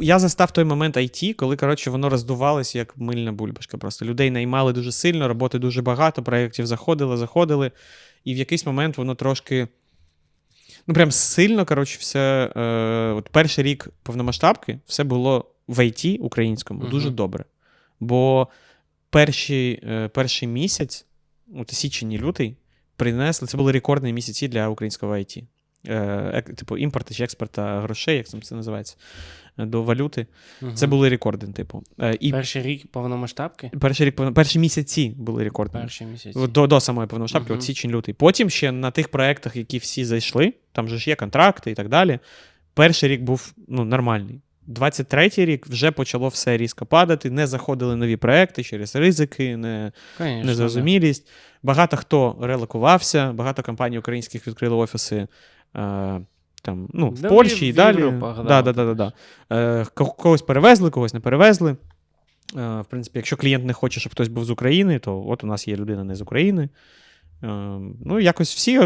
Я застав той момент IT, коли, коротше, воно роздувалось як мильна бульбашка. Просто людей наймали дуже сильно, роботи дуже багато, проєктів заходили, заходили. І в якийсь момент воно трошки. Ну, прям сильно, коротше, все. Е, от перший рік повномасштабки все було в IT українському Мгм. дуже добре. Бо перший, е, перший місяць, от січень і лютий, принесли. Це були рекордні місяці для українського IT. Е, типу, імпорт чи експорт грошей, як там це називається, е, до валюти. Це були рекорди, типу. Е, і перший рік повномасштабки? перший рік, повно- перші місяці були рекордними. Перший місяць. От До, до самої повномасштабки, Мгм. от січень-лютий. Потім ще на тих проєктах, які всі зайшли, там же ж є контракти і так далі. Перший рік був ну, нормальний. 23-й рік вже почало все різко падати, не заходили нові проекти через ризики, не, Конечно, незрозумілість. Багато хто релокувався, багато компаній українських відкрили офіси там, ну, в Да, Польщі і далі. Да, да, да, да. Е, когось перевезли, когось не перевезли. Е, в принципі, якщо клієнт не хоче, щоб хтось був з України, то от у нас є людина не з України. Е, ну, якось всі